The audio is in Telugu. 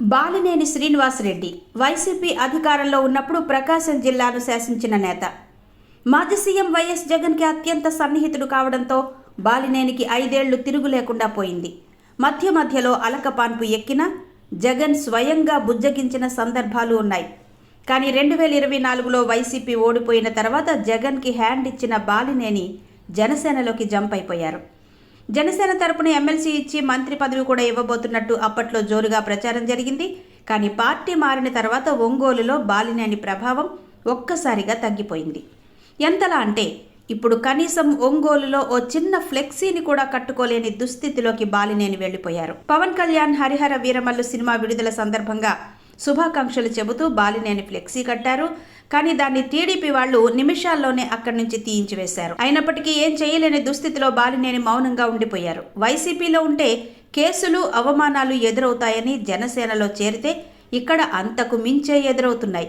బాలినేని శ్రీనివాసరెడ్డి వైసీపీ అధికారంలో ఉన్నప్పుడు ప్రకాశం జిల్లాను శాసించిన నేత. మాజీ సీఎం వైఎస్ జగన్కి అత్యంత సన్నిహితుడు కావడంతో బాలినేనికి ఐదేళ్ళు తిరుగు లేకుండా పోయింది. మధ్య మధ్యలో అలకపాన్పు ఎక్కిన జగన్ స్వయంగా బుజ్జగించిన సందర్భాలు ఉన్నాయి. కానీ రెండు వేల ఇరవై నాలుగులో వైసీపీ ఓడిపోయిన తర్వాత జగన్కి హ్యాండ్ ఇచ్చిన బాలినేని జనసేనలోకి జంప్ అయిపోయారు. జనసేన తరపున ఎమ్మెల్సీ ఇచ్చి మంత్రి పదవి కూడా ఇవ్వబోతున్నట్టు అప్పట్లో జోరుగా ప్రచారం జరిగింది. కానీ పార్టీ మారిన తర్వాత ఒంగోలులో బాలినేని ప్రభావం ఒక్కసారిగా తగ్గిపోయింది. ఎంతలా అంటే ఇప్పుడు కనీసం ఒంగోలులో ఓ చిన్న ఫ్లెక్సీని కూడా కట్టుకోలేని దుస్థితిలోకి బాలినేని వెళ్ళిపోయారు పవన్ కళ్యాణ్ హరిహర వీరమల్లు సినిమా విడుదల సందర్భంగా శుభాకాంక్షలు చెబుతూ బాలినేని ఫ్లెక్సీ కట్టారు. కానీ దాన్ని టీడీపీ వాళ్ళు నిమిషాల్లోనే అక్కడి నుంచి తీయించివేశారు అయినప్పటికీ ఏం చేయలేని దుస్థితిలో బాలినేని మౌనంగా ఉండిపోయారు. వైసీపీలో ఉంటే కేసులు అవమానాలు ఎదురవుతాయని జనసేనలో చేరితే ఇక్కడ అంతకు మించే ఎదురవుతున్నాయి.